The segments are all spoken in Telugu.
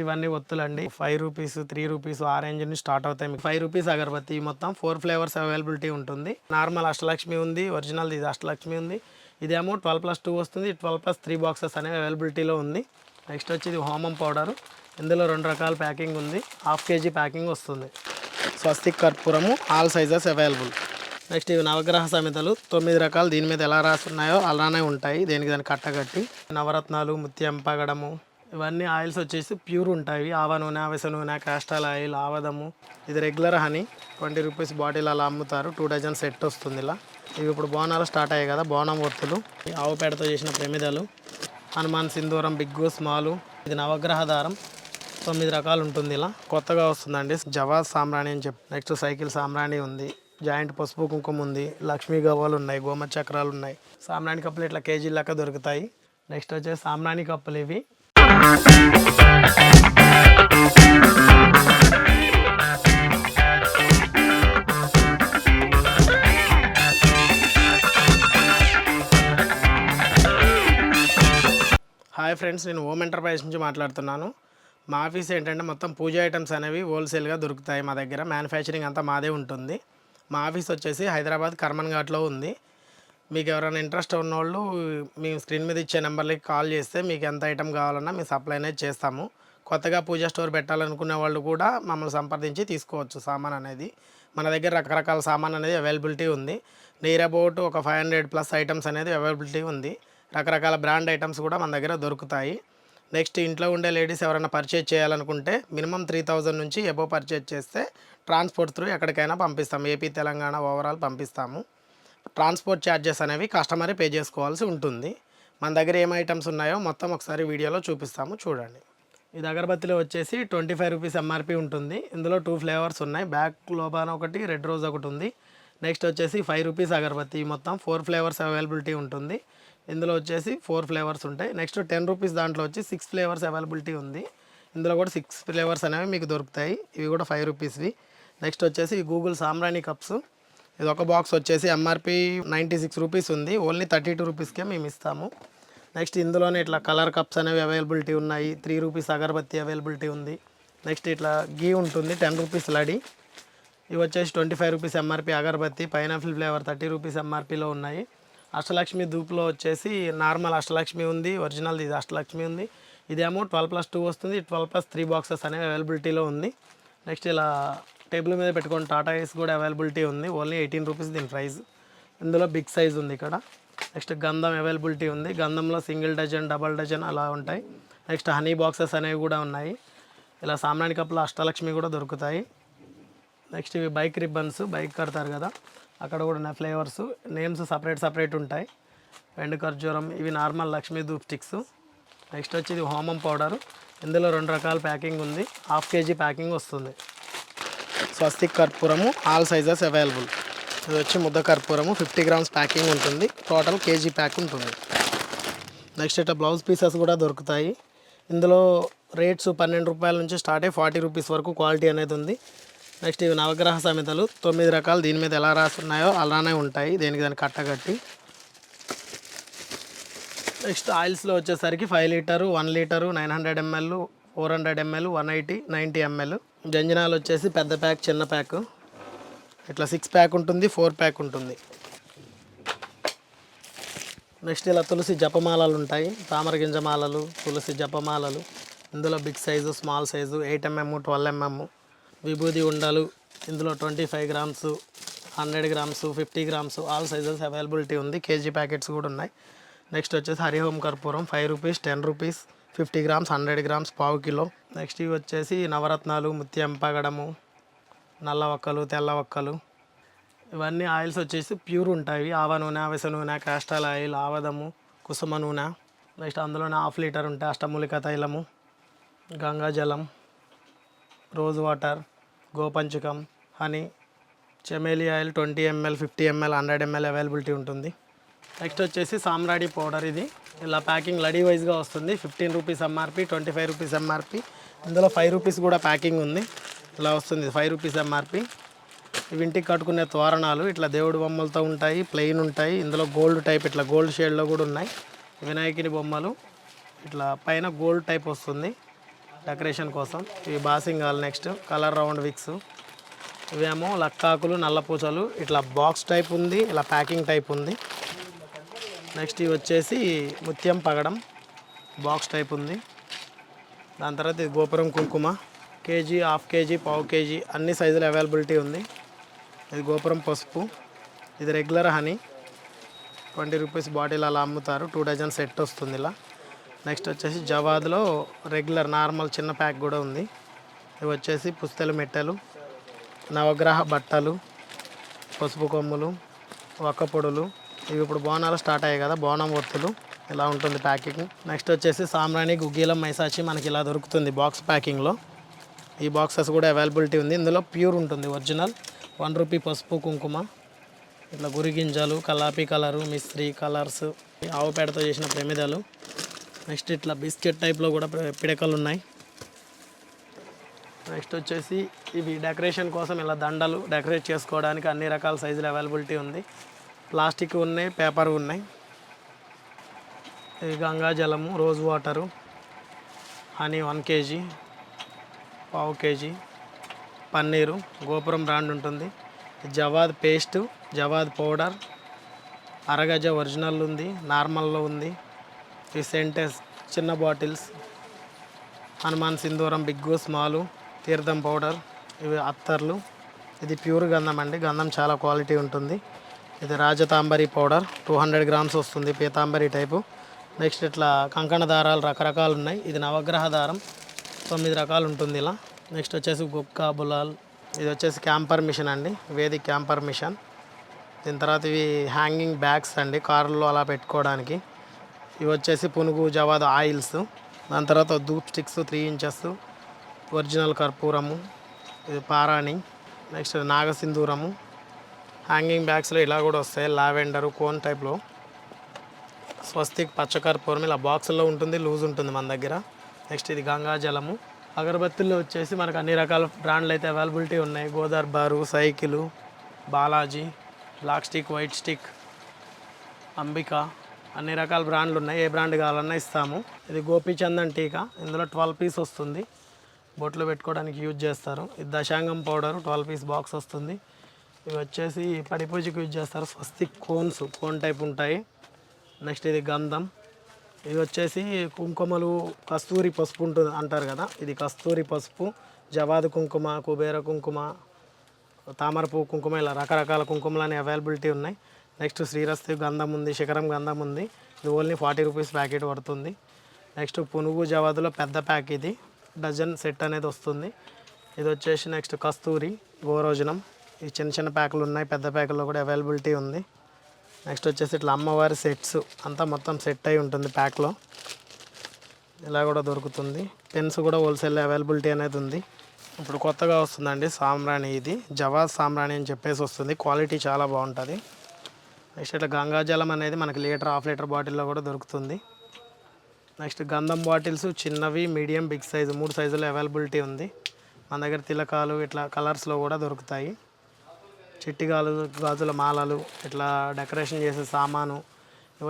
ఇవన్నీ ఒత్తులండి. ఫైవ్ రూపీస్ త్రీ రూపీస్ ఆ రేంజ్ నుంచి స్టార్ట్ అవుతాయి మీకు. ఫైవ్ రూపీస్ అగరబత్తి మొత్తం ఫోర్ ఫ్లేవర్స్ అవైలబిలిటీ ఉంటుంది. నార్మల్ అష్టలక్ష్మి ఉంది ఒరిజినల్ ఇది అష్టలక్ష్మి ఉంది. ఇదేమో ట్వెల్వ్ ప్లస్ టూ వస్తుంది ట్వెల్వ్ ప్లస్ త్రీ బాక్సెస్ అనేవి అవైలబిలిటీలో ఉంది. నెక్స్ట్ వచ్చి ఇది హోమం పౌడర్ ఇందులో రెండు రకాల ప్యాకింగ్ ఉంది. హాఫ్ కేజీ ప్యాకింగ్ వస్తుంది. స్వస్తిక్ కర్పూరము ఆల్ సైజెస్ అవైలబుల్ నెక్స్ట్ ఇవి నవగ్రహ సమితలు. తొమ్మిది రకాలు దీని మీద ఎలా రాస్తున్నాయో అలానే ఉంటాయి. దేనికి దాన్ని కట్టగట్టి. నవరత్నాలు ముత్యం పగడము ఇవన్నీ ఆయిల్స్ వచ్చేసి ప్యూర్ ఉంటాయి. ఆవ నూనె అవిసె నూనె కాస్టాల్ ఆయిల్ ఆవదము. ఇది regular honey. Twenty rupees bottle అలా అమ్ముతారు. టూ డజన్ సెట్ వస్తుంది ఇలా. ఇవి ఇప్పుడు బోనాలు స్టార్ట్ అయ్యాయి కదా బోనం ఒత్తులు. ఈ ఆవు పేడతో చేసిన ప్రమిదలు. హనుమాన్ సింధూరం బిగ్గు స్మాలు. ఇది నవగ్రహ దారం తొమ్మిది రకాలు ఉంటుంది ఇలా. కొత్తగా వస్తుందండి. జవాజ్ సామ్రాణి అని చెప్పి. నెక్స్ట్ సైకిల్ సామ్రాణి ఉంది. జాయింట్ పసుపు కుంకుమ ఉంది. లక్ష్మీ గవ్వలు ఉన్నాయి. గోమ చక్రాలు ఉన్నాయి. సామ్రాణి కప్పులు ఇట్లా కేజీ లెక్క దొరుకుతాయి. నెక్స్ట్ వచ్చేసి సాంబ్రాణి కప్పులు ఇవి. హాయ్ ఫ్రెండ్స్ నేను హోమ్ ఎంటర్ప్రైజ్ నుంచి మాట్లాడుతున్నాను. మా ఆఫీస్ ఏంటంటే మొత్తం పూజ ఐటమ్స్ అనేవి హోల్సేల్గా దొరుకుతాయి మా దగ్గర. మ్యానుఫ్యాక్చరింగ్ అంతా మాదే ఉంటుంది. మా ఆఫీస్ వచ్చేసి హైదరాబాద్ కర్మన్ ఘాట్లో ఉంది. మీకు ఎవరైనా ఇంట్రెస్ట్ ఉన్నవాళ్ళు మీ స్క్రీన్ మీద ఇచ్చే నెంబర్లకి కాల్ చేస్తే మీకు ఎంత ఐటమ్ కావాలన్నా మేము సప్లై అనేది చేస్తాము. కొత్తగా పూజ స్టోర్ పెట్టాలనుకునే వాళ్ళు కూడా మమ్మల్ని సంప్రదించి తీసుకోవచ్చు సామాన్ అనేది. మన దగ్గర రకరకాల సామాన్ అనేది అవైలబిలిటీ ఉంది. నియర్ అబౌట్ ఒక ఫైవ్ హండ్రెడ్ ప్లస్ ఐటమ్స్ అనేది అవైలబిలిటీ ఉంది. రకరకాల బ్రాండ్ ఐటమ్స్ కూడా మన దగ్గర దొరుకుతాయి. నెక్స్ట్ ఇంట్లో ఉండే లేడీస్ ఎవరైనా పర్చేజ్ చేయాలనుకుంటే మినిమం త్రీ థౌజండ్ నుంచి ఎబో పర్చేజ్ చేస్తే ట్రాన్స్పోర్ట్ త్రూ ఎక్కడికైనా పంపిస్తాము ఏపీ తెలంగాణ ఓవరాల్ పంపిస్తాము. ట్రాన్స్పోర్ట్ ఛార్జెస్ అనేవి కస్టమరే పే చేసుకోవాల్సి ఉంటుంది. మన దగ్గర ఏం ఐటమ్స్ ఉన్నాయో మొత్తం ఒకసారి వీడియోలో చూపిస్తాము చూడండి. ఇది అగరబత్తిలో వచ్చేసి ట్వంటీ ఫైవ్ రూపీస్ ఎంఆర్పి ఉంటుంది. ఇందులో టూ ఫ్లేవర్స్ ఉన్నాయి. బ్యాక్ లోపాన ఒకటి రెడ్ రోజ్ ఒకటి ఉంది. నెక్స్ట్ వచ్చేసి ఫైవ్ రూపీస్ అగరబత్తి. మొత్తం ఫోర్ ఫ్లేవర్స్ అవైలబిలిటీ ఉంటుంది. ఇందులో వచ్చేసి ఫోర్ ఫ్లేవర్స్ ఉంటాయి. నెక్స్ట్ టెన్ రూపీస్ దాంట్లో వచ్చి సిక్స్ ఫ్లేవర్స్ అవైలబిలిటీ ఉంది. ఇందులో కూడా సిక్స్ ఫ్లేవర్స్ అనేవి మీకు దొరుకుతాయి. ఇవి కూడా ఫైవ్ రూపీస్వి నెక్స్ట్ వచ్చేసి గూగుల్ సామ్రాణి కప్స్ ఇది ఒక బాక్స్ వచ్చేసి ఎంఆర్పి నైంటీ సిక్స్ రూపీస్ ఉంది. ఓన్లీ థర్టీ టూ రూపీస్కే మేము ఇస్తాము. నెక్స్ట్ ఇందులోనే ఇట్లా కలర్ కప్స్ అనేవి అవైలబిలిటీ ఉన్నాయి. త్రీ రూపీస్ అగరబత్తి అవైలబిలిటీ ఉంది. నెక్స్ట్ ఇట్లా గీ ఉంటుంది టెన్ రూపీస్ లడి ఇవి వచ్చేసి ట్వంటీ ఫైవ్ రూపీస్ ఎంఆర్పి అగరబత్తి పైనాపిల్ ఫ్లేవర్ థర్టీ రూపీస్ ఎంఆర్పిలో ఉన్నాయి. అష్టలక్ష్మి ధూప్లో వచ్చేసి నార్మల్ అష్టలక్ష్మి ఉంది ఒరిజినల్ ఇది అష్టలక్ష్మి ఉంది. ఇదేమో ట్వెల్వ్ ప్లస్ టూ వస్తుంది. ట్వెల్వ్ ప్లస్ త్రీ బాక్సెస్ అనేవి అవైలబిలిటీలో ఉంది. నెక్స్ట్ ఇలా టేబుల్ మీద పెట్టుకొని టాటా ఏస్ కూడా అవైలబిలిటీ ఉంది. ఓన్లీ ఎయిటీన్ రూపీస్ దీని ప్రైస్ ఇందులో బిగ్ సైజ్ ఉంది ఇక్కడ. నెక్స్ట్ గంధం అవైలబిలిటీ ఉంది. గంధంలో సింగిల్ డజన్ డబల్ డజన్ అలా ఉంటాయి. నెక్స్ట్ హనీ బాక్సెస్ అనేవి కూడా ఉన్నాయి. ఇలా సామాన్య కప్పులు అష్టలక్ష్మి కూడా దొరుకుతాయి. నెక్స్ట్ ఇవి బైక్ రిబ్బన్స్ బైక్ కడతారు కదా. అక్కడ కూడా నా ఫ్లేవర్స్ నేమ్స్ సపరేట్ సపరేట్ ఉంటాయి. ఎండు ఖర్జూరం ఇవి normal Lakshmi dhoop sticks next వచ్చి ఇది హోమం పౌడర్ ఇందులో రెండు రకాల ప్యాకింగ్ ఉంది. హాఫ్ కేజీ ప్యాకింగ్ వస్తుంది. స్వస్తిక్ కర్పూరము ఆల్ సైజెస్ అవైలబుల్ ఇది వచ్చి ముద్ద కర్పూరము ఫిఫ్టీ గ్రామ్స్ ప్యాకింగ్ ఉంటుంది. టోటల్ కేజీ ప్యాక్ ఉంటుంది. నెక్స్ట్ ఇట్లా బ్లౌజ్ పీసెస్ కూడా దొరుకుతాయి. ఇందులో రేట్స్ పన్నెండు రూపాయల నుంచి స్టార్ట్ అయ్యి ఫార్టీ రూపీస్ వరకు క్వాలిటీ అనేది ఉంది. నెక్స్ట్ ఇవి నవగ్రహ సమితలు. తొమ్మిది రకాలు దీని మీద ఎలా రాస్తున్నాయో అలానే ఉంటాయి. దేనికి దాన్ని కట్టగట్టి. నెక్స్ట్ ఆయిల్స్లో వచ్చేసరికి five litre one litre nine hundred ML four hundred ML one eighty ninety ML జంజనాలు వచ్చేసి పెద్ద ప్యాక్ చిన్న ప్యాక్. ఇట్లా సిక్స్ ప్యాక్ ఉంటుంది ఫోర్ ప్యాక్ ఉంటుంది. నెక్స్ట్ ఇలా తులసి జపమాలలు ఉంటాయి. తామర గింజ మాలలు తులసి జపమాలలు. ఇందులో big size small size eight MM twelve MM విభూది ఉండలు ఇందులో twenty five grams hundred grams fifty grams all sizes availability ఉంది. కేజీ ప్యాకెట్స్ కూడా ఉన్నాయి. నెక్స్ట్ వచ్చేసి హరిహోమ్ కర్పూరం five rupees ten rupees fifty grams hundred grams పావు కిలో. నెక్స్ట్ ఇవి వచ్చేసి నవరత్నాలు ముత్యం పగడము నల్ల ఒక్కలు తెల్ల ఒక్కలు ఇవన్నీ ఆయిల్స్ వచ్చేసి ప్యూర్ ఉంటాయి. ఆవ నూనె అవిసె నూనె కాస్టాల్ ఆయిల్ ఆవదము కుసుమ నూనె. నెక్స్ట్ అందులోనే హాఫ్ లీటర్ ఉంటాయి. అష్టమూలిక తైలము గంగాజలం రోజ్ వాటర్ గోపంచకం honey chameli oil twenty ML fifty ML hundred ML availability ఉంటుంది. నెక్స్ట్ వచ్చేసి సామ్రాడి పౌడర్ ఇది. ఇలా ప్యాకింగ్ లడీ వైజ్గా వస్తుంది. Fifteen rupees MRP twenty five rupees MRP ఇందులో ఫైవ్ రూపీస్ కూడా ప్యాకింగ్ ఉంది. ఇలా వస్తుంది. ఫైవ్ రూపీస్ ఎంఆర్పి ఇవి ఇంటికి కట్టుకునే తోరణాలు. ఇట్లా దేవుడి బొమ్మలతో ఉంటాయి ప్లెయిన్ ఉంటాయి. ఇందులో గోల్డ్ టైప్ ఇట్లా గోల్డ్ షేడ్లో కూడా ఉన్నాయి. వినాయకుని బొమ్మలు. ఇట్లా పైన గోల్డ్ టైప్ వస్తుంది డెకరేషన్ కోసం. ఇవి బాసింగాలు నెక్స్ట్. Colour round wicks. ఇవేమో లక్కాకులు నల్ల పూసలు ఇట్లా బాక్స్ టైప్ ఉంది. ఇలా ప్యాకింగ్ టైప్ ఉంది. నెక్స్ట్ ఇవి వచ్చేసి ముత్యం పగడం బాక్స్ టైప్ ఉంది. దాని తర్వాత ఇది గోపురం కుంకుమ కేజీ హాఫ్ కేజీ పావు కేజీ అన్ని సైజులు అవైలబిలిటీ ఉంది. ఇది గోపురం పసుపు ఇది regular honey. Twenty rupees bottle అలా అమ్ముతారు. టూ డజన్ సెట్ వస్తుంది ఇలా. నెక్స్ట్ వచ్చేసి జవాద్లో రెగ్యులర్ నార్మల్ చిన్న ప్యాక్ కూడా ఉంది. ఇవి వచ్చేసి పుస్తెలు మెట్టెలు నవగ్రహ బట్టలు పసుపు కొమ్ములు వక్కపొడులు ఇవి ఇప్పుడు బోనాలు స్టార్ట్ అయ్యాయి కదా బోనం ఒత్తులు. ఇలా ఉంటుంది ప్యాకింగ్. నెక్స్ట్ వచ్చేసి సామ్రాణి గుగ్గీలం మైసాచి మనకి ఇలా దొరుకుతుంది బాక్స్ ప్యాకింగ్లో ఈ బాక్సెస్ కూడా అవైలబిలిటీ ఉంది. ఇందులో ప్యూర్ ఉంటుంది ఒరిజినల్ వన్ రూపీ పసుపు కుంకుమ. ఇట్లా గురి గింజలు కలాపీ కలరు మిస్త్రీ కలర్స్ ఆవు పేడతో చేసిన ప్రమిదలు. నెక్స్ట్ ఇట్లా బిస్కెట్ టైప్లో కూడా పిడకలు ఉన్నాయి. నెక్స్ట్ వచ్చేసి ఇవి డెకరేషన్ కోసం ఇలా దండలు డెకరేట్ చేసుకోవడానికి అన్ని రకాల సైజులు అవైలబిలిటీ ఉంది. ప్లాస్టిక్ ఉన్నాయి పేపర్ ఉన్నాయి. ఇది గంగా జలము rose water. Honey one KG పావు కేజీ. పన్నీరు గోపురం బ్రాండ్ ఉంటుంది. జవాద్ పేస్ట్ జవాద్ పౌడర్. అరగజ ఒరిజినల్ ఉంది నార్మల్లో ఉంది. ఈ సెంటెస్ చిన్న బాటిల్స్. హనుమాన్ సింధూరం బిగ్గు స్మాలు తీర్థం పౌడర్. ఇవి అత్తర్లు. ఇది ప్యూర్ గంధం అండి. గంధం చాలా క్వాలిటీ ఉంటుంది. ఇది రాజతాంబరి పౌడర్. టూ హండ్రెడ్ గ్రామ్స్ వస్తుంది పీతాంబరి టైపు. నెక్స్ట్ ఇట్లా కంకణ దారాలు రకరకాలు ఉన్నాయి. ఇది నవగ్రహ దారం. తొమ్మిది రకాలు ఉంటుంది ఇలా. నెక్స్ట్ వచ్చేసి గుక్క బులాల్. ఇది వచ్చేసి క్యాంపర్ మిషన్ అండి. Vedic camphor machine. దీని తర్వాత ఇవి హ్యాంగింగ్ బ్యాగ్స్ అండి. కార్లో అలా పెట్టుకోవడానికి. ఇవి వచ్చేసి పునుగు జవాద్ ఆయిల్స్. దాని తర్వాత dhoop sticks three inches. Original కర్పూరము. ఇది పారాణి. నెక్స్ట్ నాగసింధూరము. హ్యాంగింగ్ బ్యాగ్స్లో ఇలా కూడా వస్తాయి. లావెండరు కోన్ టైప్లో. స్వస్తిక్ పచ్చకర్పూరం ఇలా బాక్సుల్లో ఉంటుంది లూజ్ ఉంటుంది మన దగ్గర. నెక్స్ట్ ఇది గంగా జలము. అగరబత్తుల్లో వచ్చేసి మనకు అన్ని రకాల బ్రాండ్లు అయితే అవైలబిలిటీ ఉన్నాయి. గోదార్ బారు cycle Balaji black stick white stick Ambika అన్ని రకాల బ్రాండ్లు ఉన్నాయి. ఏ బ్రాండ్ కావాలన్నా ఇస్తాము. ఇది గోపీచందన్ టీకా. ఇందులో ట్వెల్వ్ పీస్ వస్తుంది. బొట్లు పెట్టుకోవడానికి యూజ్ చేస్తారు. ఇది దశాంగం పౌడర్ ట్వెల్వ్ పీస్ బాక్స్ వస్తుంది. ఇవి వచ్చేసి పడిపూజకు యూజ్ చేస్తారు. స్వస్తి కోన్స్ కోన్ టైప్ ఉంటాయి. నెక్స్ట్ ఇది గంధం. ఇది వచ్చేసి కుంకుమలు కస్తూరి పసుపు ఉంటుంది అంటారు కదా. ఇది కస్తూరి పసుపు జవాదు కుంకుమ కుబేర కుంకుమ తామరపువ్వు కుంకుమ ఇలా రకరకాల కుంకుమలు అనే అవైలబిలిటీ ఉన్నాయి. నెక్స్ట్ శ్రీరస్తి గంధం ఉంది శిఖరం గంధం ఉంది. ఇది ఓన్లీ ఫార్టీ రూపీస్ ప్యాకెట్ పడుతుంది. నెక్స్ట్ పునుగు జవాదులో పెద్ద ప్యాక్ ఇది. డజన్ సెట్ అనేది వస్తుంది. ఇది వచ్చేసి నెక్స్ట్ కస్తూరి గోరోజనం. ఈ చిన్న చిన్న ప్యాకులు ఉన్నాయి. పెద్ద ప్యాకుల్లో కూడా అవైలబిలిటీ ఉంది. నెక్స్ట్ వచ్చేసి ఇట్లా అమ్మవారి సెట్స్ అంతా మొత్తం సెట్ అయి ఉంటుంది ప్యాక్లో. ఇలా కూడా దొరుకుతుంది. పెన్స్ కూడా హోల్సేల్ అవైలబిలిటీ అనేది ఉంది. ఇప్పుడు కొత్తగా వస్తుందండి సాంబ్రాణి ఇది. జవాజ్ సాంబ్రాణి అని చెప్పేసి వస్తుంది. క్వాలిటీ చాలా బాగుంటుంది. నెక్స్ట్ ఇట్లా గంగాజలం అనేది మనకి లీటర్ హాఫ్ లీటర్ బాటిల్లో కూడా దొరుకుతుంది. నెక్స్ట్ గంధం బాటిల్స్ చిన్నవి మీడియం బిగ్ సైజు మూడు సైజులో అవైలబిలిటీ ఉంది. మన దగ్గర తిలకాలు ఇట్లా కలర్స్లో కూడా దొరుకుతాయి. చిట్టి గాజు గాజుల మాలలు ఇట్లా డెకరేషన్ చేసే సామాను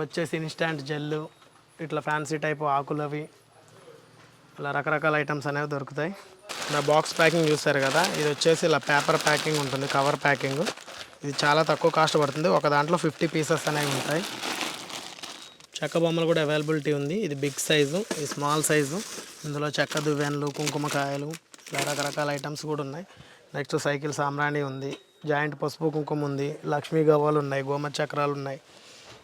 వచ్చేసి ఇన్స్టాంట్ జెల్లు ఇట్లా ఫ్యాన్సీ టైప్ ఆకులవి ఇలా రకరకాల ఐటమ్స్ అనేవి దొరుకుతాయి. నా బాక్స్ ప్యాకింగ్ చూస్తారు కదా ఇది వచ్చేసి ఇలా పేపర్ ప్యాకింగ్ ఉంటుంది కవర్ ప్యాకింగ్ ఇది చాలా తక్కువ కాస్ట్ పడుతుంది. ఒక దాంట్లో ఫిఫ్టీ పీసెస్ అనేవి ఉంటాయి. చెక్క బొమ్మలు కూడా అవైలబిలిటీ ఉంది. ఇది బిగ్ సైజు ఇది స్మాల్ సైజు ఇందులో చెక్క దువ్వెన్లు కుంకుమకాయలు ఇలా రకరకాల ఐటమ్స్ కూడా ఉన్నాయి. నెక్స్ట్ సైకిల్ సామ్రాణి ఉంది. జాయింట్ పసుపు కుంకుమ ఉంది లక్ష్మీ గవ్వలు ఉన్నాయి గోమ చక్రాలు ఉన్నాయి.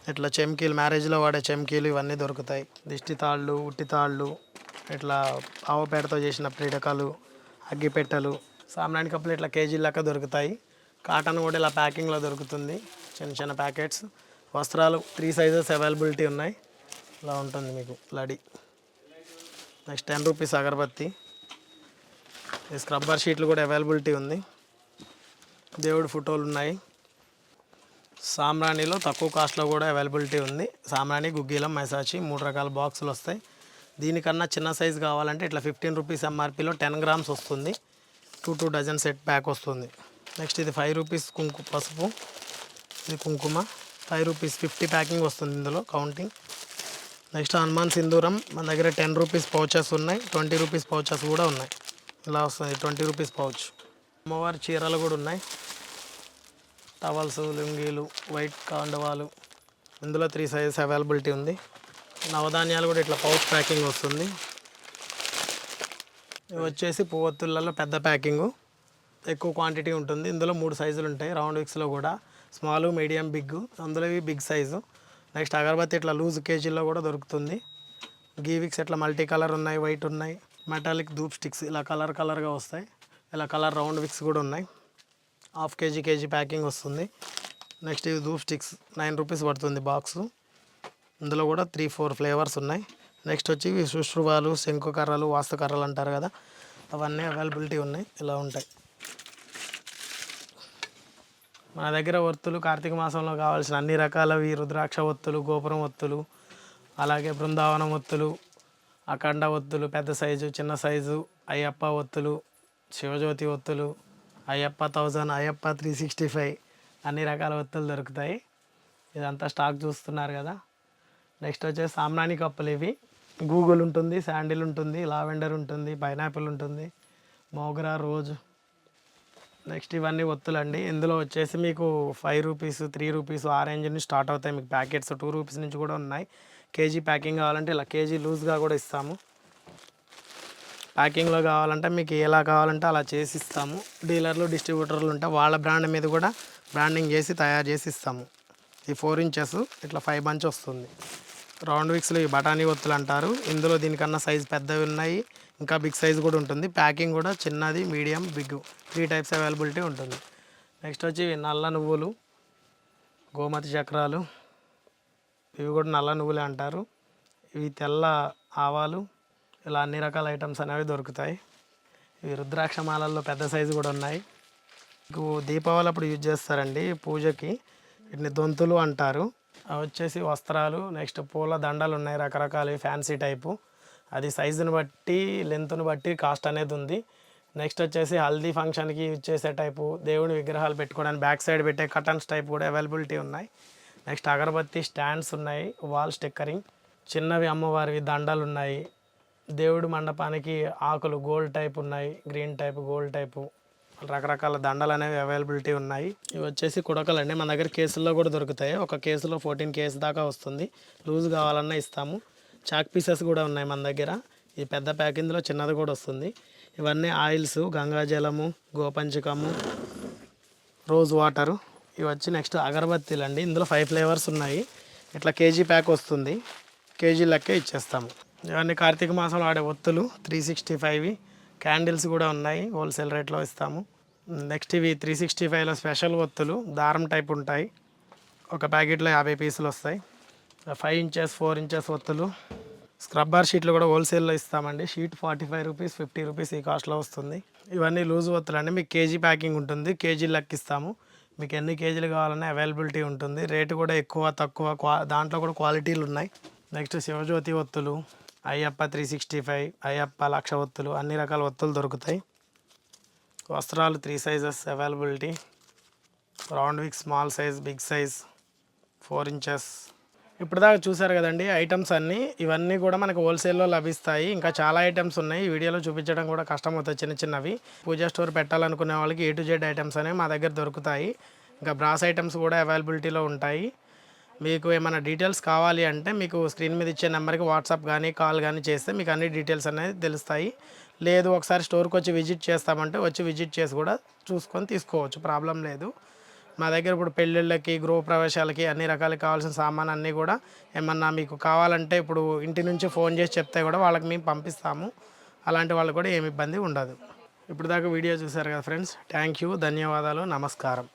ఇట్లా చెమ్కీలు మ్యారేజ్లో వాడే చెమ్కీలు ఇవన్నీ దొరుకుతాయి. దిష్టి తాళ్ళు ఉట్టి తాళ్ళు ఇట్లా ఆవు పేడతో చేసిన ప్రీడకాలు అగ్గిపెట్టెలు సామ్రాణి కప్పులు ఇట్లా కేజీ లెక్క దొరుకుతాయి. కాటన్ కూడా ఇలా ప్యాకింగ్లో దొరుకుతుంది. చిన్న చిన్న ప్యాకెట్స్. వస్త్రాలు త్రీ సైజెస్ అవైలబిలిటీ ఉన్నాయి. ఇలా ఉంటుంది మీకు లడి. నెక్స్ట్ టెన్ రూపీస్ అగరబత్తి. స్క్రబ్బర్ షీట్లు కూడా అవైలబిలిటీ ఉంది. దేవుడి ఫోటోలు ఉన్నాయి. సామ్రాణిలో తక్కువ కాస్ట్లో కూడా అవైలబిలిటీ ఉంది. సామ్రాణి గుగ్గిలం మైసాచి మూడు రకాల బాక్సులు వస్తాయి. దీనికన్నా చిన్న సైజు కావాలంటే ఇట్లా ఫిఫ్టీన్ రూపీస్ ఎంఆర్పీలో టెన్ గ్రామ్స్ వస్తుంది. Two two dozen set pack వస్తుంది. నెక్స్ట్ ఇది ఫైవ్ రూపీస్ కుంకు పసుపు. ఇది కుంకుమ. ఫైవ్ రూపీస్ ఫిఫ్టీ ప్యాకింగ్ వస్తుంది ఇందులో కౌంటింగ్. నెక్స్ట్ హనుమాన్ సింధూరం. మన దగ్గర టెన్ రూపీస్ పౌచెస్ ఉన్నాయి. ట్వంటీ రూపీస్ పౌచెస్ కూడా ఉన్నాయి. ఇలా వస్తుంది. Twenty rupees pouch. అమ్మవారి చీరలు కూడా ఉన్నాయి. టవల్స్ లుంగీలు వైట్ కాండవాలు ఇందులో త్రీ సైజెస్ అవైలబిలిటీ ఉంది. నవధాన్యాలు కూడా ఇట్లా పౌచ్ ప్యాకింగ్ వస్తుంది. ఇవి వచ్చేసి పువ్వొత్తులలో పెద్ద ప్యాకింగు ఎక్కువ క్వాంటిటీ ఉంటుంది. ఇందులో మూడు సైజులు ఉంటాయి. రౌండ్ విక్స్లో కూడా స్మాల్ మీడియం బిగ్ అందులో ఇవి బిగ్ సైజు నెక్స్ట్ అగరబత్తి ఇట్లా లూజ్ కేజీలో కూడా దొరుకుతుంది. గీ విక్స్ ఇట్లా మల్టీ కలర్ ఉన్నాయి వైట్ ఉన్నాయి. మెటాలిక్ ధూప్ స్టిక్స్ ఇలా కలర్ కలర్గా వస్తాయి. ఇలా కలర్ రౌండ్ విక్స్ కూడా ఉన్నాయి. హాఫ్ కేజీ కేజీ ప్యాకింగ్ వస్తుంది. నెక్స్ట్ ఇవి ధూప్ స్టిక్స్. నైన్ రూపీస్ పడుతుంది బాక్సు. ఇందులో కూడా త్రీ ఫోర్ ఫ్లేవర్స్ ఉన్నాయి. నెక్స్ట్ వచ్చి ఇవి శుశ్రువాలు శంకు కర్రలు వాస్తు కర్రలు అంటారు కదా. అవన్నీ అవైలబిలిటీ ఉన్నాయి. ఇలా ఉంటాయి. మన దగ్గర ఒత్తులు కార్తీక మాసంలో కావాల్సిన అన్ని రకాలవి రుద్రాక్ష ఒత్తులు గోపురం ఒత్తులు అలాగే బృందావనం ఒత్తులు అఖండ ఒత్తులు పెద్ద సైజు చిన్న సైజు అయ్యప్ప ఒత్తులు శివజ్యోతి ఒత్తులు Ayyappa thousand Ayyappa three sixty five అన్ని రకాల ఒత్తులు దొరుకుతాయి. ఇదంతా స్టాక్ చూస్తున్నారు కదా. నెక్స్ట్ వచ్చేసి సామ్రాణి కప్పులు ఇవి. గూగుల్ ఉంటుంది శాండిల్ ఉంటుంది లావెండర్ ఉంటుంది పైనాపిల్ ఉంటుంది మోగ్రా రోజ్ నెక్స్ట్ ఇవన్నీ ఒత్తులండి. ఇందులో వచ్చేసి మీకు ఫైవ్ రూపీస్ త్రీ రూపీస్ ఆ రేంజ్ నుంచి స్టార్ట్ అవుతాయి. మీకు ప్యాకెట్స్ టూ రూపీస్ నుంచి కూడా ఉన్నాయి. కేజీ ప్యాకింగ్ కావాలంటే ఇలా కేజీ లూజ్గా కూడా ఇస్తాము. ప్యాకింగ్లో కావాలంటే మీకు ఎలా కావాలంటే అలా చేసి ఇస్తాము డీలర్లు డిస్ట్రిబ్యూటర్లు ఉంటే వాళ్ళ బ్రాండ్ మీద కూడా బ్రాండింగ్ చేసి తయారు చేసి ఇస్తాము. ఈ ఫోర్ ఇంచెస్ ఇట్లా ఫైవ్ బంచ్ వస్తుంది. రౌండ్ విక్స్లు ఈ బఠానీ ఒత్తులు అంటారు. ఇందులో దీనికన్నా సైజ్ పెద్దవి ఉన్నాయి. ఇంకా బిగ్ సైజ్ కూడా ఉంటుంది. ప్యాకింగ్ కూడా చిన్నది medium big three types availability ఉంటుంది. నెక్స్ట్ వచ్చి నల్ల నువ్వులు గోమతి చక్రాలు. ఇవి కూడా నల్ల నువ్వులే అంటారు. ఇవి తెల్ల ఆవాలు ఇలా అన్ని రకాల ఐటమ్స్ అనేవి దొరుకుతాయి. ఇవి రుద్రాక్ష మాలల్లో పెద్ద సైజు కూడా ఉన్నాయి. మీకు దీపావళి అప్పుడు యూజ్ చేస్తారండి పూజకి. వీటిని దొంతులు అంటారు. అవి వచ్చేసి వస్త్రాలు నెక్స్ట్ పూల దండలు ఉన్నాయి రకరకాల ఫ్యాన్సీ టైపు అది సైజుని బట్టి లెంత్ను బట్టి కాస్ట్ అనేది ఉంది. నెక్స్ట్ వచ్చేసి హల్దీ ఫంక్షన్కి యూజ్ చేసే టైపు దేవుడి విగ్రహాలు పెట్టుకోవడానికి బ్యాక్ సైడ్ పెట్టే కటన్స్ టైప్ కూడా అవైలబిలిటీ ఉన్నాయి. నెక్స్ట్ అగరబత్తి స్టాండ్స్ ఉన్నాయి వాల్ స్టిక్కరింగ్ చిన్నవి అమ్మవారివి దండలు ఉన్నాయి. దేవుడి మండపానికి ఆకులు గోల్డ్ టైప్ ఉన్నాయి గ్రీన్ టైప్ గోల్డ్ టైపు. రకరకాల దండలు అనేవి అవైలబిలిటీ ఉన్నాయి. ఇవి వచ్చేసి కుడకలు అండి మన దగ్గర కేసుల్లో కూడా దొరుకుతాయి. ఒక కేసులో ఫోర్టీన్ కేసు దాకా వస్తుంది. లూజ్ కావాలన్నా ఇస్తాము. చాక్ పీసెస్ కూడా ఉన్నాయి మన దగ్గర. ఈ పెద్ద ప్యాకింగ్లో చిన్నది కూడా వస్తుంది. ఇవన్నీ ఆయిల్స్ గంగాజలము గోపంచకము రోజ్ వాటరు. ఇవి వచ్చి నెక్స్ట్ అగరబత్తీలు అండి ఇందులో ఫైవ్ ఫ్లేవర్స్ ఉన్నాయి. ఇట్లా కేజీ ప్యాక్ వస్తుంది. కేజీ లెక్కే ఇచ్చేస్తాము. ఇవన్నీ కార్తీక మాసంలో ఆడే ఒత్తులు త్రీ సిక్స్టీ ఫైవ్ క్యాండిల్స్ కూడా ఉన్నాయి హోల్సేల్ రేట్లో ఇస్తాము. నెక్స్ట్ ఇవి త్రీ సిక్స్టీ ఫైవ్లో స్పెషల్ ఒత్తులు దారం టైప్ ఉంటాయి. ఒక ప్యాకెట్లో యాభై పీసులు వస్తాయి. ఫైవ్ ఇంచెస్ ఫోర్ ఇంచెస్ ఒత్తులు. స్క్రబ్బర్ షీట్లు కూడా హోల్సేల్లో ఇస్తామండి. Sheet forty five rupees fifty rupees ఈ కాస్ట్లో వస్తుంది. ఇవన్నీ లూజ్ ఒత్తులు అండి. మీకు కేజీ ప్యాకింగ్ ఉంటుంది కేజీ లెక్క ఇస్తాము. మీకు ఎన్ని కేజీలు కావాలన్నా అవైలబిలిటీ ఉంటుంది. రేటు కూడా ఎక్కువ తక్కువ క్వా దాంట్లో కూడా క్వాలిటీలు ఉన్నాయి. నెక్స్ట్ శివజ్యోతి ఒత్తులు. Ayyappa three sixty five Ayyappa లక్ష ఒత్తులు అన్ని రకాల ఒత్తులు దొరుకుతాయి. వస్త్రాలు three sizes availability round wick small size big size four inches ఇప్పుడు దాకా చూసారు కదండి ఐటమ్స్ అన్నీ. ఇవన్నీ కూడా మనకు హోల్సేల్లో లభిస్తాయి. ఇంకా చాలా ఐటమ్స్ ఉన్నాయి. ఈ వీడియోలో చూపించడం కూడా కష్టం అవుతుంది చిన్న చిన్నవి. పూజా స్టోర్ పెట్టాలనుకునే వాళ్ళకి ఏ టు జెడ్ ఐటమ్స్ అనేవి మా దగ్గర దొరుకుతాయి. ఇంకా బ్రాస్ ఐటమ్స్ కూడా అవైలబిలిటీలో ఉంటాయి. మీకు ఏమైనా డీటెయిల్స్ కావాలి అంటే మీకు స్క్రీన్ మీద ఇచ్చే నెంబర్కి వాట్సాప్ కానీ కాల్ కానీ చేస్తే మీకు అన్ని డీటెయిల్స్ అనేది తెలుస్తాయి. లేదు ఒకసారి స్టోర్కి వచ్చి విజిట్ చేస్తామంటే వచ్చి విజిట్ చేసి కూడా చూసుకొని తీసుకోవచ్చు. ప్రాబ్లం లేదు. మా దగ్గర ఇప్పుడు పెళ్ళిళ్ళకి గృహ ప్రవేశాలకి అన్ని రకాలు కావాల్సిన సామాన్ అన్నీ కూడా ఏమన్నా మీకు కావాలంటే ఇప్పుడు ఇంటి నుంచి ఫోన్ చేసి చెప్తే కూడా వాళ్ళకి మేము పంపిస్తాము. అలాంటి వాళ్ళు కూడా ఏమి ఇబ్బంది ఉండదు. ఇప్పుడు దాకా వీడియో చూసారు కదా ఫ్రెండ్స్ థ్యాంక్ యూ ధన్యవాదాలు. నమస్కారం.